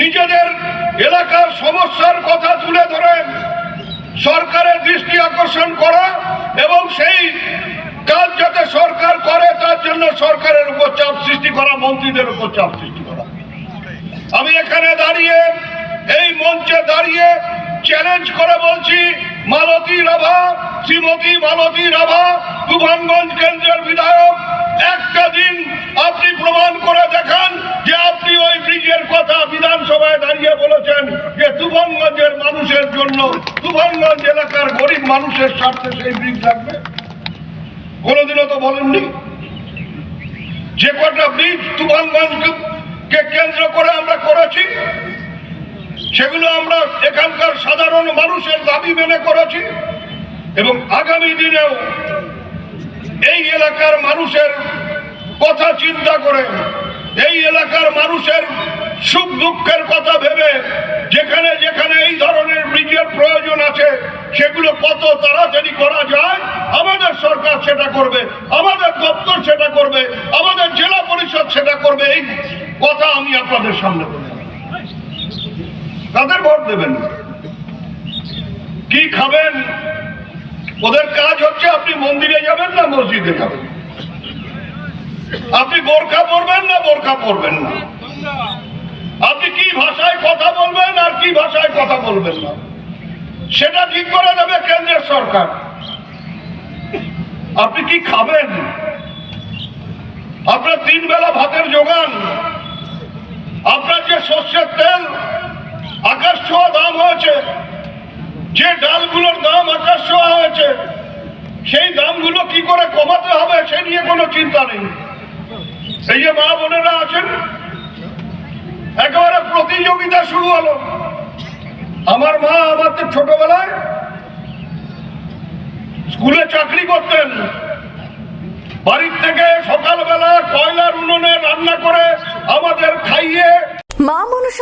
নিজেদের এলাকার সমস্যার কথা তুলে ধরে সরকারের দৃষ্টি আকর্ষণ করা এবং সেই কাজ যাতে সরকার করে, তার জন্য সরকারের উপর চাপ সৃষ্টি করা, মন্ত্রীদের উপর চাপ সৃষ্টি করা। আমি এখানে দাঁড়িয়ে, এই মঞ্চে দাঁড়িয়ে চ্যালেঞ্জ করে বলছি, মালতী রাভা, শ্রীমতী মালতী রাভা তুফানগঞ্জ কেন্দ্রের বিধায়ক, একটা দিন আপনি প্রমাণ করে দেখান যে আপনি ওই ব্রিজের কথা বিধানসভায় দাঁড়িয়ে বলেছেন যে তুফানগঞ্জের মানুষের জন্য তুফানগঞ্জ এলাকার গরিব মানুষের স্বার্থে সেই ব্রিজ লাগবে কোনোদিনও তো বলেননি যে কটা ব্রিজ তুফানগঞ্জকে কেন্দ্র করে আমরা করেছি, সেগুলো আমরা এখানকার সাধারণ মানুষের দাবি মেনে করেছি এবং আগামী দিনেও এই এলাকার মানুষের কথা চিন্তা করে, এই এলাকার মানুষের সুখ দুঃখের কথা ভেবে যেখানে যেখানে এই ধরনের ব্রিজের প্রয়োজন আছে, সেগুলো কত তাড়াতাড়ি করা যায়, আমাদের সরকার সেটা করবে, আমাদের দপ্তর সেটা করবে, আমাদের জেলা পরিষদ সেটা করবে, এই কথা আমি আপনাদের সামনে বলি কাদের ভোট দেবেন। কি খাবেন? ওদের কাজ হচ্ছে আপনি মন্দিরে যাবেন না মসজিদে যাবেন? আপনি বোরখা পরবেন না বোরখা পরবেন না? আপনি কি ভাষায় কথা বলবেন আর কি ভাষায় কথা বলবেন না? সেটা ঠিক করে দেবে কেন্দ্রের সরকার। আপনি কি খাবেন? আপনার তিন বেলা ভাতের যোগান, আপনার যে শস্যের তেল, আকাশ ছোঁয়া দাম হয়েছে, যে ডালগুলোর দাম আকাশ ছোঁয়া হয়েছে, সেই দামগুলো কি করে কমাতে হবে সে নিয়ে কোনো চিন্তা নেই। এই যে মা বোনেরা আছেন একেবারে প্রতিযোগিতা শুরু হলো। আমার মা আমাদের ছোটবেলায় স্কুলে চাকরি করতেন। বাড়ির থেকে সকালবেলা কয়লার উনুনে রান্না করে আমাদের খাইয়ে মা মনসা